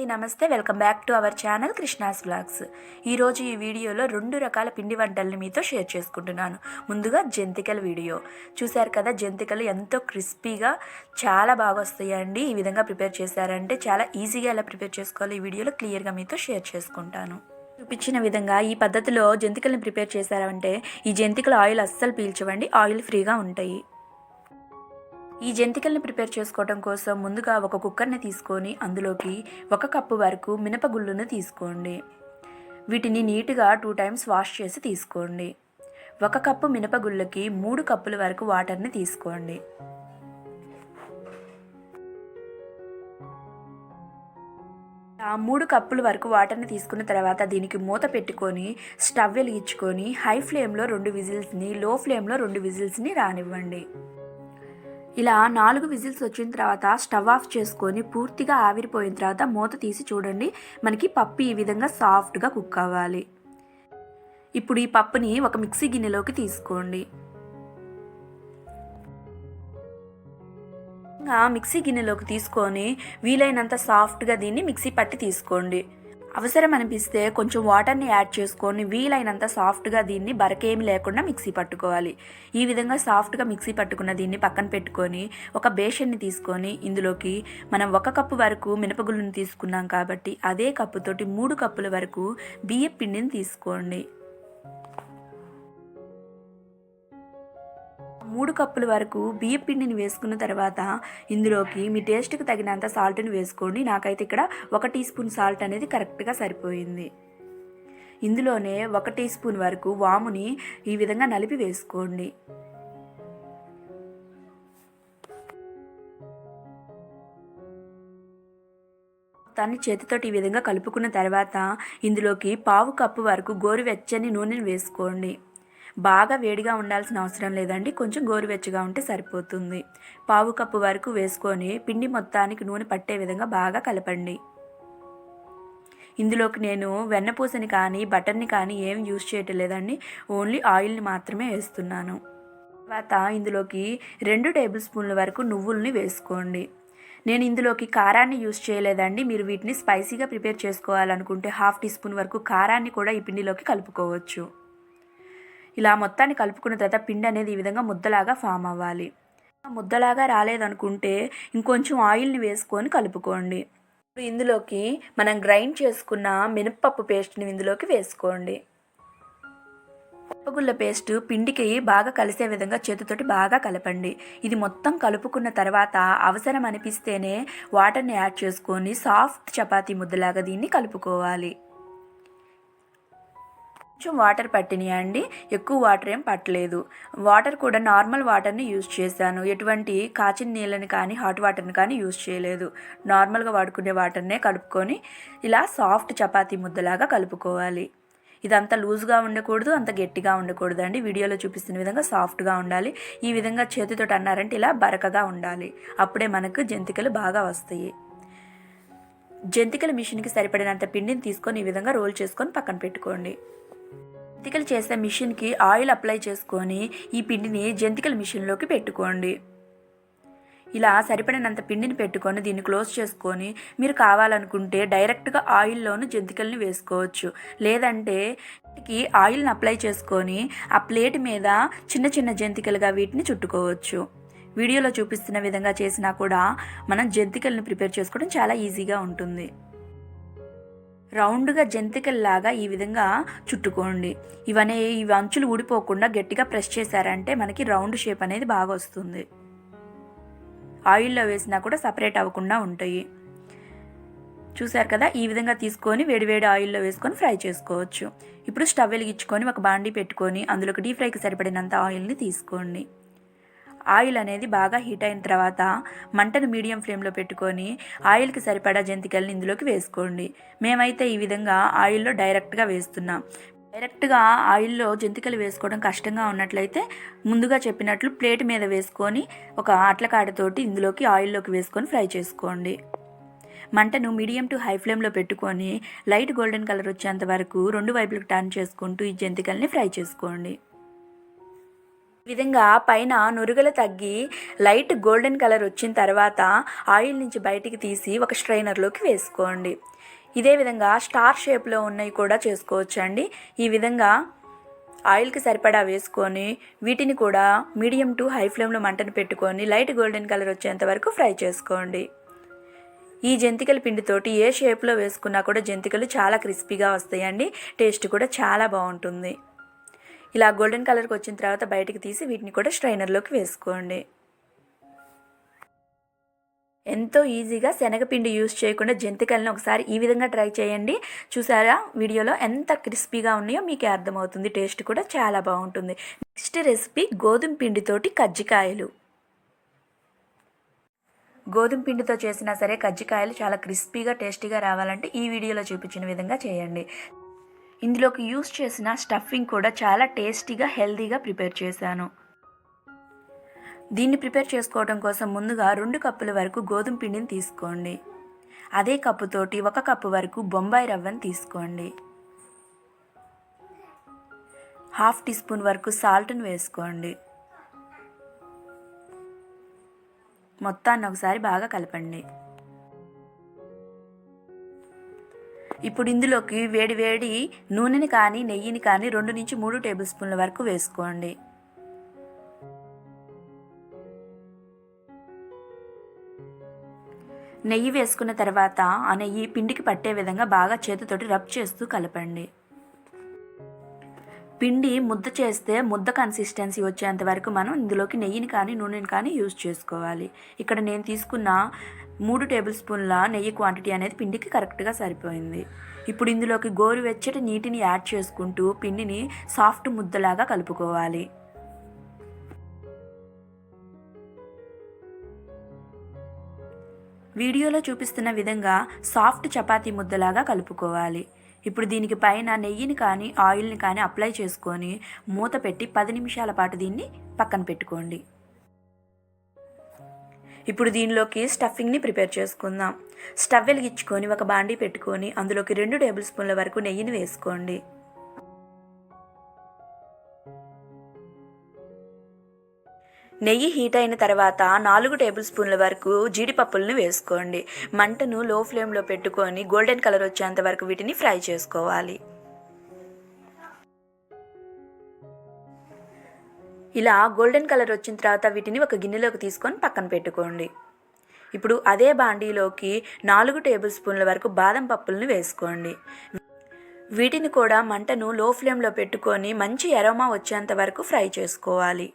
అండి నమస్తే. Welcome back to our channel Krishna's vlogs ఈరోజు ఈ వీడియోలో రెండు రకాల పిండి వంటల్ని మీతో షేర్ చేసుకుంటున్నాను. ముందుగా జంతికల వీడియో. చూశారు కదా జంతికలు ఎంతో క్రిస్పీగా చాలా బాగా వస్తాయండి. ఈ విధంగా ప్రిపేర్ చేశారంటే చాలా ఈజీగా ఎలా ప్రిపేర్ చేసుకోవాలో ఈ వీడియోలో క్లియర్గా మీతో షేర్ చేసుకుంటాను. చూపించిన విధంగా ఈ పద్ధతిలో జంతికల్ని ప్రిపేర్ చేశారంటే ఈ జంతికల ఆయిల్ అస్సలు పీల్చవండి. ఆయిల్ ఫ్రీగా ఉంటాయి. ఈ జంతికల్ని ప్రిపేర్ చేసుకోవడం కోసం ముందుగా ఒక కుక్కర్ని తీసుకొని అందులోకి ఒక కప్పు వరకు మినపగుళ్ళును తీసుకోండి. వీటిని నీట్గా టూ టైమ్స్ వాష్ చేసి తీసుకోండి. ఒక కప్పు మినపగుళ్ళకి మూడు కప్పుల వరకు వాటర్ని తీసుకోండి. ఆ మూడు కప్పుల వరకు వాటర్ని తీసుకున్న తర్వాత దీనికి మూత పెట్టుకొని స్టవ్ వెలిగించుకొని హై ఫ్లేమ్లో రెండు విజిల్స్ని లో ఫ్లేమ్లో రెండు విజిల్స్ని రానివ్వండి. ఇలా నాలుగు విజిల్స్ వచ్చిన తర్వాత స్టవ్ ఆఫ్ చేసుకొని పూర్తిగా ఆవిరిపోయిన తర్వాత మూత తీసి చూడండి. మనకి పప్పు ఈ విధంగా సాఫ్ట్గా కుక్ అవ్వాలి. ఇప్పుడు ఈ పప్పుని ఒక మిక్సీ గిన్నెలోకి తీసుకోండి. ఇంకా మిక్సీ గిన్నెలోకి తీసుకొని వీలైనంత సాఫ్ట్గా దీన్ని మిక్సీ పట్టి తీసుకోండి. అవసరం అనిపిస్తే కొంచెం వాటర్ని యాడ్ చేసుకొని వీలైనంత సాఫ్ట్గా దీన్ని బరకేమి లేకుండా మిక్సీ పట్టుకోవాలి. ఈ విధంగా సాఫ్ట్గా మిక్సీ పట్టుకున్న దీన్ని పక్కన పెట్టుకొని ఒక బేషన్ని తీసుకొని ఇందులోకి మనం ఒక కప్పు వరకు మినపగుళ్ళను తీసుకున్నాం కాబట్టి అదే కప్పుతోటి మూడు కప్పుల వరకు బియ్య పిండిని తీసుకోండి. మూడు కప్పుల వరకు బియ్యం పిండిని వేసుకున్న తర్వాత ఇందులోకి మీ టేస్ట్కి తగినంత సాల్ట్ని వేసుకోండి. నాకైతే ఇక్కడ ఒక టీ స్పూన్ సాల్ట్ అనేది కరెక్ట్గా సరిపోయింది. ఇందులోనే ఒక టీ స్పూన్ వరకు వాముని ఈ విధంగా నలిపి వేసుకోండి. దాన్ని చేతితోటి ఈ విధంగా కలుపుకున్న తర్వాత ఇందులోకి పావు కప్పు వరకు గోరువెచ్చని నూనెను వేసుకోండి. బాగా వేడిగా ఉండాల్సిన అవసరం లేదండి. కొంచెం గోరువెచ్చగా ఉంటే సరిపోతుంది. పావు కప్పు వరకు వేసుకొని పిండి మొత్తానికి నూనె పట్టే విధంగా బాగా కలపండి. ఇందులోకి నేను వెన్నపూసని కానీ బటర్ని కానీ ఏం యూజ్ చేయటం లేదండి ఓన్లీ ఆయిల్ని మాత్రమే వేస్తున్నాను. తర్వాత ఇందులోకి రెండు టేబుల్ స్పూన్ల వరకు నువ్వుల్ని వేసుకోండి. నేను ఇందులోకి కారాన్ని యూజ్ చేయలేదండి. మీరు వీటిని స్పైసీగా ప్రిపేర్ చేసుకోవాలనుకుంటే హాఫ్ టీ స్పూన్ వరకు కారాన్ని కూడా ఈ పిండిలోకి కలుపుకోవచ్చు. ఇలా మొత్తాన్ని కలుపుకున్న తర్వాత పిండి అనేది ఈ విధంగా ముద్దలాగా ఫామ్ అవ్వాలి. ముద్దలాగా రాలేదనుకుంటే ఇంకొంచెం ఆయిల్ని వేసుకొని కలుపుకోండి. ఇప్పుడు ఇందులోకి మనం గ్రైండ్ చేసుకున్న మినప్పప్పు పేస్ట్ని ఇందులోకి వేసుకోండి. పప్పుగుళ్ళ పేస్ట్ పిండికి బాగా కలిసే విధంగా చేతితోటి బాగా కలపండి. ఇది మొత్తం కలుపుకున్న తర్వాత అవసరం అనిపిస్తేనే వాటర్ని యాడ్ చేసుకొని సాఫ్ట్ చపాతీ ముద్దలాగా దీన్ని కలుపుకోవాలి. కొంచెం వాటర్ పట్టినాయండి ఎక్కువ వాటర్ ఏం పట్టలేదు. వాటర్ కూడా నార్మల్ వాటర్ని యూజ్ చేశాను. ఎటువంటి కాచిన నీళ్ళని కానీ హాట్ వాటర్ని కానీ యూజ్ చేయలేదు. నార్మల్గా వాడుకునే వాటర్నే కలుపుకొని ఇలా సాఫ్ట్ చపాతీ ముద్దలాగా కలుపుకోవాలి. ఇదంతా లూజ్గా ఉండకూడదు అంత గట్టిగా ఉండకూడదు అండి. వీడియోలో చూపిస్తున్న విధంగా సాఫ్ట్గా ఉండాలి. ఈ విధంగా చేతితో అన్నారంటే ఇలా బరకగా ఉండాలి. అప్పుడే మనకు జంతికలు బాగా వస్తాయి. జంతికల మిషన్కి సరిపడినంత పిండిని తీసుకొని ఈ విధంగా రోల్ చేసుకొని పక్కన పెట్టుకోండి. జంతికలు చేసే మిషన్కి ఆయిల్ అప్లై చేసుకొని ఈ పిండిని జంతికల మిషన్లోకి పెట్టుకోండి. ఇలా సరిపడినంత పిండిని పెట్టుకొని దీన్ని క్లోజ్ చేసుకొని మీరు కావాలనుకుంటే డైరెక్ట్గా ఆయిల్లోను జంతికల్ని వేసుకోవచ్చు. లేదంటే ఆయిల్ని అప్లై చేసుకొని ఆ ప్లేట్ మీద చిన్న చిన్న జంతికలుగా వీటిని చుట్టుకోవచ్చు. వీడియోలో చూపిస్తున్న విధంగా చేసినా కూడా మనం జంతికల్ని ప్రిపేర్ చేసుకోవడం చాలా ఈజీగా ఉంటుంది. రౌండ్గా జంతికల్లాగా ఈ విధంగా చుట్టుకోండి. ఇవనే ఇవి అంచులు ఊడిపోకుండా గట్టిగా ప్రెస్ చేశారంటే మనకి రౌండ్ షేప్ అనేది బాగా వస్తుంది. ఆయిల్లో వేసినా కూడా సపరేట్ అవ్వకుండా ఉంటాయి. చూసారు కదా? ఈ విధంగా తీసుకొని వేడివేడి ఆయిల్లో వేసుకొని ఫ్రై చేసుకోవచ్చు. ఇప్పుడు స్టవ్ వెలిగించుకొని ఒక బాండీ పెట్టుకొని అందులోకి డీప్ ఫ్రైకి సరిపడినంత ఆయిల్ని తీసుకోండి. ఆయిల్ అనేది బాగా హీట్ అయిన తర్వాత మంటను మీడియం ఫ్లేమ్లో పెట్టుకొని ఆయిల్కి సరిపడా జంతికల్ని ఇందులోకి వేసుకోండి. మేమైతే ఈ విధంగా ఆయిల్లో డైరెక్ట్గా వేస్తున్నాం. డైరెక్ట్గా ఆయిల్లో జంతికలు వేసుకోవడం కష్టంగా ఉన్నట్లయితే ముందుగా చెప్పినట్లు ప్లేట్ మీద వేసుకొని ఒక అట్లకాడతోటి ఇందులోకి ఆయిల్లోకి వేసుకొని ఫ్రై చేసుకోండి. మంటను మీడియం టు హై ఫ్లేమ్లో పెట్టుకొని లైట్ గోల్డెన్ కలర్ వచ్చేంత వరకు రెండు వైపులకు టర్న్ చేసుకుంటూ ఈ జంతికల్ని ఫ్రై చేసుకోండి. విధంగా పైన నురుగలు తగ్గి లైట్ గోల్డెన్ కలర్ వచ్చిన తర్వాత ఆయిల్ నుంచి బయటికి తీసి ఒక స్ట్రైనర్లోకి వేసుకోండి. ఇదే విధంగా స్టార్ షేప్లో ఉన్నవి కూడా చేసుకోవచ్చండి. ఈ విధంగా ఆయిల్కి సరిపడా వేసుకొని వీటిని కూడా మీడియం టు హై ఫ్లేమ్లో మంటను పెట్టుకొని లైట్ గోల్డెన్ కలర్ వచ్చేంత వరకు ఫ్రై చేసుకోండి. ఈ జంతికల పిండితోటి ఏ షేప్లో వేసుకున్నా కూడా జంతికలు చాలా క్రిస్పీగా వస్తాయండి. టేస్ట్ కూడా చాలా బాగుంటుంది. ఇలా గోల్డెన్ కలర్కి వచ్చిన తర్వాత బయటకు తీసి వీటిని కూడా స్ట్రైనర్లోకి వేసుకోండి. ఎంతో ఈజీగా శనగపిండి యూస్ చేయకుండా జంతికలను ఒకసారి ఈ విధంగా ట్రై చేయండి. చూసారా? వీడియోలో ఎంత క్రిస్పీగా ఉన్నాయో మీకే అర్థమవుతుంది. టేస్ట్ కూడా చాలా బాగుంటుంది. నెక్స్ట్ రెసిపీ గోధుమ పిండితోటి కజ్జికాయలు. గోధుమ పిండితో చేసినా సరే కజ్జికాయలు చాలా క్రిస్పీగా టేస్టీగా రావాలంటే ఈ వీడియోలో చూపించిన విధంగా చేయండి. ఇందులోకి యూస్ చేసిన స్టఫింగ్ కూడా చాలా టేస్టీగా హెల్తీగా ప్రిపేర్ చేశాను. దీన్ని ప్రిపేర్ చేసుకోవడం కోసం ముందుగా రెండు కప్పుల వరకు గోధుమ పిండిని తీసుకోండి. అదే కప్పుతోటి ఒక కప్పు వరకు బొంబాయి రవ్వని తీసుకోండి. హాఫ్ టీ స్పూన్ వరకు సాల్ట్ని వేసుకోండి. మొత్తాన్ని ఒకసారి బాగా కలపండి. ఇప్పుడు ఇందులోకి వేడి వేడి నూనెని కానీ నెయ్యిని కానీ రెండు నుంచి మూడు టేబుల్ స్పూన్ల వరకు వేసుకోండి. నెయ్యి వేసుకున్న తర్వాత ఆ నెయ్యి పిండికి పట్టే విధంగా బాగా చేతితోటి రబ్ చేస్తూ కలపండి. పిండి ముద్ద చేస్తే ముద్ద కన్సిస్టెన్సీ వచ్చేంత వరకు మనం ఇందులోకి నెయ్యిని కానీ నూనెని కానీ యూజ్ చేసుకోవాలి. ఇక్కడ నేను తీసుకున్న మూడు టేబుల్ స్పూన్ల నెయ్యి క్వాంటిటీ అనేది పిండికి కరెక్ట్గా సరిపోయింది. ఇప్పుడు ఇందులోకి గోరువెచ్చటి నీటిని యాడ్ చేసుకుంటూ పిండిని సాఫ్ట్ ముద్దలాగా కలుపుకోవాలి. వీడియోలో చూపిస్తున్న విధంగా సాఫ్ట్ చపాతీ ముద్దలాగా కలుపుకోవాలి. ఇప్పుడు దీనికి పైన నెయ్యిని కానీ ఆయిల్ని కానీ అప్లై చేసుకొని మూత పెట్టి పది నిమిషాల పాటు దీన్ని పక్కన పెట్టుకోండి. ఇప్పుడు దీనిలోకి స్టఫింగ్ని ప్రిపేర్ చేసుకుందాం. స్టవ్ వెలిగించుకొని ఒక బాండీ పెట్టుకొని అందులోకి రెండు టేబుల్ స్పూన్ల వరకు నెయ్యిని వేసుకోండి. నెయ్యి హీట్ అయిన తర్వాత నాలుగు టేబుల్ స్పూన్ల వరకు జీడిపప్పులను వేసుకోండి. మంటను లో ఫ్లేమ్లో పెట్టుకొని గోల్డెన్ కలర్ వచ్చేంత వరకు వీటిని ఫ్రై చేసుకోవాలి. ఇలా గోల్డెన్ కలర్ వచ్చిన తర్వాత వీటిని ఒక గిన్నెలోకి తీసుకొని పక్కన పెట్టుకోండి. ఇప్పుడు అదే బాండీలోకి నాలుగు టేబుల్ స్పూన్ల వరకు బాదం పప్పులను వేసుకోండి. వీటిని కూడా మంటను లో ఫ్లేమ్లో పెట్టుకొని మంచి ఎరోమా వచ్చేంత వరకు ఫ్రై చేసుకోవాలి.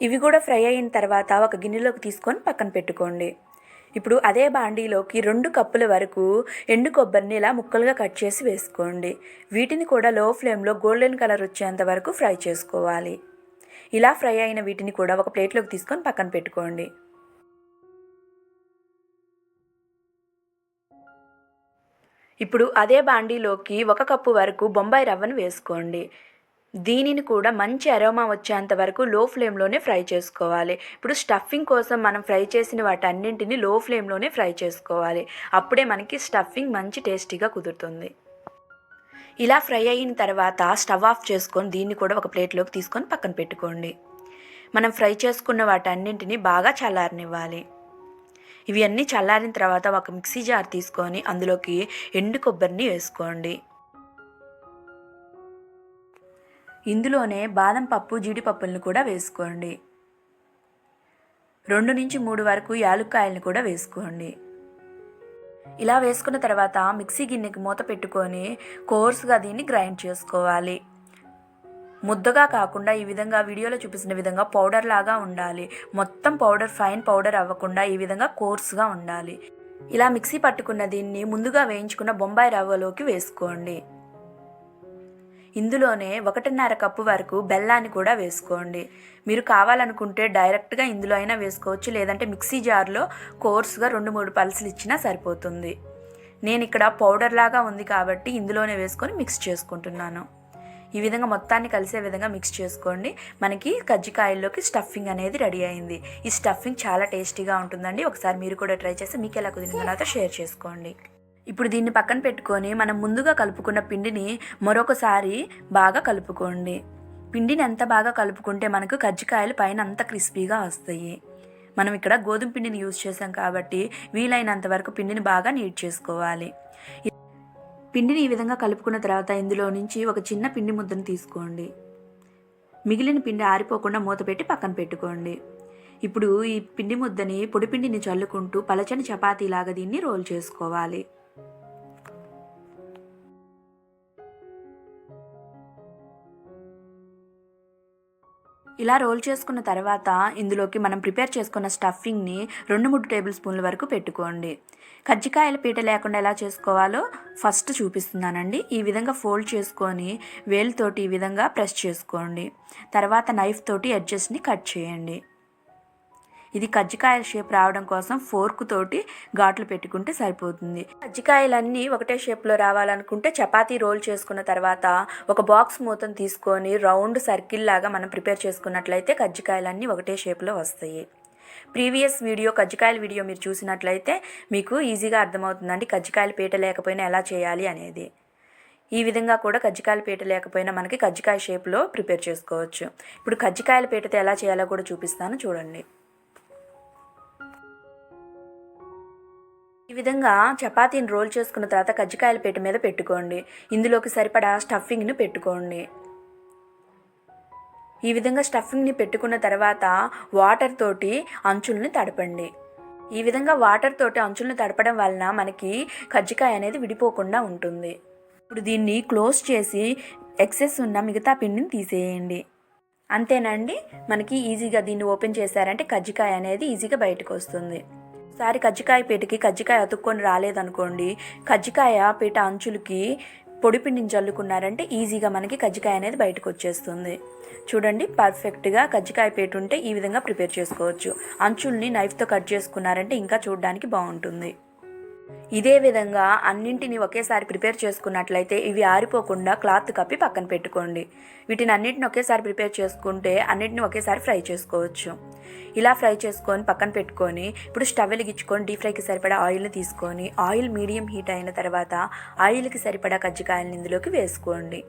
ఇవి కూడా ఫ్రై అయిన తర్వాత ఒక గిన్నెలోకి తీసుకొని పక్కన పెట్టుకోండి. ఇప్పుడు అదే బాండీలోకి రెండు కప్పుల వరకు ఎండు కొబ్బరిని ఇలా ముక్కలుగా కట్ చేసి వేసుకోండి. వీటిని కూడా లో ఫ్లేమ్లో గోల్డెన్ కలర్ వచ్చేంత వరకు ఫ్రై చేసుకోవాలి. ఇలా ఫ్రై అయిన వీటిని కూడా ఒక ప్లేట్లోకి తీసుకొని పక్కన పెట్టుకోండి. ఇప్పుడు అదే బాండీలోకి ఒక కప్పు వరకు బొంబాయి రవ్వను వేసుకోండి. దీనిని కూడా మంచి అరోమా వచ్చేంత వరకు లో ఫ్లేమ్లోనే ఫ్రై చేసుకోవాలి. ఇప్పుడు స్టఫింగ్ కోసం మనం ఫ్రై చేసిన వాటన్నింటిని లో ఫ్లేమ్లోనే ఫ్రై చేసుకోవాలి. అప్పుడే మనకి స్టఫింగ్ మంచి టేస్టీగా కుదురుతుంది. ఇలా ఫ్రై అయిన తర్వాత స్టవ్ ఆఫ్ చేసుకొని దీన్ని కూడా ఒక ప్లేట్లోకి తీసుకొని పక్కన పెట్టుకోండి. మనం ఫ్రై చేసుకున్న వాటన్నింటిని బాగా చల్లారనివ్వాలి. ఇవి అన్నీ చల్లారిన తర్వాత ఒక మిక్సీ జార్ తీసుకొని అందులోకి ఎండు కొబ్బరిని వేసుకోండి. ఇందులోనే బాదం పప్పు జీడిపప్పులను కూడా వేసుకోండి. రెండు నుంచి మూడు వరకు యాలుక్కాయలను కూడా వేసుకోండి. ఇలా వేసుకున్న తర్వాత మిక్సీ గిన్నెకి మూత పెట్టుకొని కోర్సుగా దీన్ని గ్రైండ్ చేసుకోవాలి. ముద్దగా కాకుండా ఈ విధంగా వీడియోలో చూపిస్తున్న విధంగా పౌడర్ లాగా ఉండాలి. మొత్తం పౌడర్ ఫైన్ పౌడర్ అవ్వకుండా ఈ విధంగా కోర్సుగా ఉండాలి. ఇలా మిక్సీ పట్టుకున్న దీన్ని ముందుగా వేయించుకున్న బొంబాయి రవ్వలోకి వేసుకోండి. ఇందులోనే ఒకటిన్నర కప్పు వరకు బెల్లాన్ని కూడా వేసుకోండి. మీరు కావాలనుకుంటే డైరెక్ట్గా ఇందులో అయినా వేసుకోవచ్చు లేదంటే మిక్సీ జార్లో కోర్సుగా రెండు మూడు పల్సులు ఇచ్చినా సరిపోతుంది. నేను ఇక్కడ పౌడర్ లాగా ఉంది కాబట్టి ఇందులోనే వేసుకొని మిక్స్ చేసుకుంటున్నాను. ఈ విధంగా మొత్తాన్ని కలిసే విధంగా మిక్స్ చేసుకోండి. మనకి కజ్జికాయల్లోకి స్టఫింగ్ అనేది రెడీ అయింది. ఈ స్టఫింగ్ చాలా టేస్టీగా ఉంటుందండి. ఒకసారి మీరు కూడా ట్రై చేసి మీకు ఎలా కుదిరిందో నాతో షేర్ చేసుకోండి. ఇప్పుడు దీన్ని పక్కన పెట్టుకొని మనం ముందుగా కలుపుకున్న పిండిని మరొకసారి బాగా కలుపుకోండి. పిండిని ఎంత బాగా కలుపుకుంటే మనకు కజ్జికాయలు పైన అంత క్రిస్పీగా వస్తాయి. మనం ఇక్కడ గోధుమ పిండిని యూజ్ చేసాం కాబట్టి వీలైనంత వరకు పిండిని బాగా నీట్ చేసుకోవాలి. పిండిని ఈ విధంగా కలుపుకున్న తర్వాత ఇందులో నుంచి ఒక చిన్న పిండి ముద్దను తీసుకోండి. మిగిలిన పిండి ఆరిపోకుండా మూత పెట్టి పక్కన పెట్టుకోండి. ఇప్పుడు ఈ పిండి ముద్దని పొడి పిండిని చల్లుకుంటూ పలచని చపాతీలాగా దీన్ని రోల్ చేసుకోవాలి. ఇలా రోల్ చేసుకున్న తర్వాత ఇందులోకి మనం ప్రిపేర్ చేసుకున్న స్టఫింగ్ని రెండు మూడు టేబుల్ స్పూన్ల వరకు పెట్టుకోండి. కజ్జికాయల పీట లేకుండా ఎలా చేసుకోవాలో ఫస్ట్ చూపిస్తున్నానండి. ఈ విధంగా ఫోల్డ్ చేసుకొని వేలుతోటి ఈ విధంగా ప్రెస్ చేసుకోండి. తర్వాత నైఫ్ తోటి ఎడ్జస్ట్ని కట్ చేయండి. ఇది కజ్జికాయల షేప్ రావడం కోసం ఫోర్క్ తోటి ఘాట్లు పెట్టుకుంటే సరిపోతుంది. కజ్జికాయలన్నీ ఒకటే షేప్లో రావాలనుకుంటే చపాతీ రోల్ చేసుకున్న తర్వాత ఒక బాక్స్ మూతను తీసుకొని రౌండ్ సర్కిల్ లాగా మనం ప్రిపేర్ చేసుకున్నట్లయితే కజ్జికాయలన్నీ ఒకటే షేప్లో వస్తాయి. ప్రీవియస్ వీడియో కజ్జికాయల వీడియో మీరు చూసినట్లయితే మీకు ఈజీగా అర్థమవుతుందండి కజ్జికాయల పీట లేకపోయినా ఎలా చేయాలి అనేది. ఈ విధంగా కూడా కజ్జికాయల పీట లేకపోయినా మనకి కజ్జికాయ షేప్లో ప్రిపేర్ చేసుకోవచ్చు. ఇప్పుడు కజ్జికాయల పీటతో ఎలా చేయాలో కూడా చూపిస్తాను చూడండి. ఈ విధంగా చపాతీని రోల్ చేసుకున్న తర్వాత కజ్జికాయల పేట మీద పెట్టుకోండి. ఇందులోకి సరిపడా స్టఫింగ్ని పెట్టుకోండి. ఈ విధంగా స్టఫింగ్ని పెట్టుకున్న తర్వాత వాటర్ తోటి అంచుల్ని తడపండి. ఈ విధంగా వాటర్ తోటి అంచుల్ని తడపడం వలన మనకి కజ్జికాయ అనేది విడిపోకుండా ఉంటుంది. ఇప్పుడు దీన్ని క్లోజ్ చేసి ఎక్సెస్ ఉన్న మిగతా పిండిని తీసేయండి. అంతేనండి? మనకి ఈజీగా దీన్ని ఓపెన్ చేశారంటే కజ్జికాయ అనేది ఈజీగా బయటకు వస్తుంది. ఒకసారి కజ్జికాయ పీటకి కజ్జికాయ అతుక్కొని రాలేదనుకోండి కజ్జికాయ పీట అంచులకి పొడిపిండిని చల్లుకున్నారంటే ఈజీగా మనకి కజ్జికాయ అనేది బయటకు వచ్చేస్తుంది చూడండి పర్ఫెక్ట్గా కజ్జికాయ పీట ఉంటే ఈ విధంగా ప్రిపేర్ చేసుకోవచ్చు. అంచుల్ని నైఫ్తో కట్ చేసుకున్నారంటే ఇంకా చూడడానికి బాగుంటుంది. ఇదే విధంగా అన్నింటిని ఒకేసారి ప్రిపేర్ చేసుకున్నట్లయితే ఇవి ఆరిపోకుండా క్లాత్ కప్పి పక్కన పెట్టుకోండి. వీటిని అన్నింటిని ఒకేసారి ప్రిపేర్ చేసుకుంటే అన్నింటిని ఒకేసారి ఫ్రై చేసుకోవచ్చు. ఇలా ఫ్రై చేసుకొని పక్కన పెట్టుకొని ఇప్పుడు స్టవ్ వెలిగించుకొని డీప్ ఫ్రైకి సరిపడా ఆయిల్ని తీసుకొని ఆయిల్ మీడియం హీట్ అయిన తర్వాత ఆయిల్కి సరిపడా కజ్జికాయలను ఇందులోకి వేసుకోండి.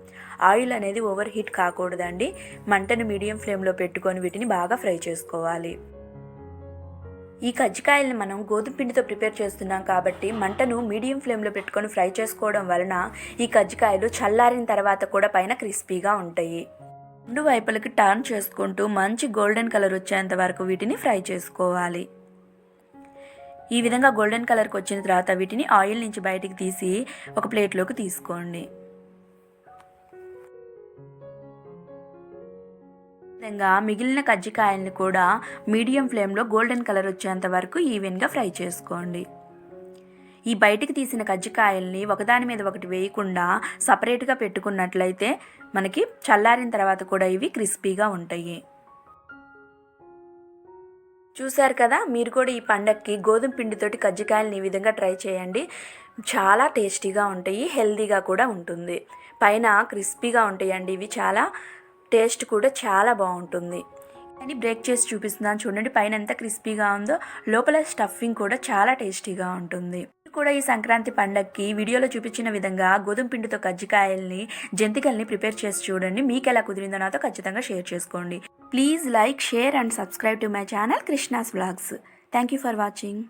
ఆయిల్ అనేది ఓవర్ హీట్ కాకూడదండి. మంటను మీడియం ఫ్లేమ్లో పెట్టుకొని వీటిని బాగా ఫ్రై చేసుకోవాలి. ఈ కజ్జికాయలను మనం గోధుమ పిండితో ప్రిపేర్ చేస్తున్నాం కాబట్టి మంటను మీడియం ఫ్లేమ్లో పెట్టుకొని ఫ్రై చేసుకోవడం వలన ఈ కజ్జికాయలు చల్లారిన తర్వాత కూడా పైన క్రిస్పీగా ఉంటాయి. రెండు వైపులకి టర్న్ చేసుకుంటూ మంచి గోల్డెన్ కలర్ వచ్చేంత వరకు వీటిని ఫ్రై చేసుకోవాలి. ఈ విధంగా గోల్డెన్ కలర్కి వచ్చిన తర్వాత వీటిని ఆయిల్ నుంచి బయటికి తీసి ఒక ప్లేట్లోకి తీసుకోండి. విధంగా మిగిలిన కజ్జికాయల్ని కూడా మీడియం ఫ్లేమ్లో గోల్డెన్ కలర్ వచ్చేంత వరకు ఈవెన్గా ఫ్రై చేసుకోండి. ఈ బయటికి తీసిన కజ్జికాయల్ని ఒకదాని మీద ఒకటి వేయకుండా సపరేట్గా పెట్టుకున్నట్లయితే మనకి చల్లారిన తర్వాత కూడా ఇవి క్రిస్పీగా ఉంటాయి. చూశారు కదా? మీరు కూడా ఈ పండక్కి గోధుమ పిండితోటి కజ్జికాయలని ఈ విధంగా ట్రై చేయండి. చాలా టేస్టీగా ఉంటాయి హెల్దీగా కూడా ఉంటుంది. పైన క్రిస్పీగా ఉంటాయండి. ఇవి చాలా టేస్ట్ కూడా చాలా బాగుంటుంది. అని బ్రేక్ చేసి చూపిస్తున్నాను చూడండి పైన ఎంత క్రిస్పీగా ఉందో లోపల స్టఫింగ్ కూడా చాలా టేస్టీగా ఉంటుంది. కూడా ఈ సంక్రాంతి పండగకి వీడియోలో చూపించిన విధంగా గోధుమ పిండితో కజ్జికాయల్ని జంతికల్ని ప్రిపేర్ చేసి చూడండి. మీకు ఎలా కుదిరిందో నాతో ఖచ్చితంగా షేర్ చేసుకోండి. Please like share and subscribe to my channel Krishna's vlogs. Thank you for watching.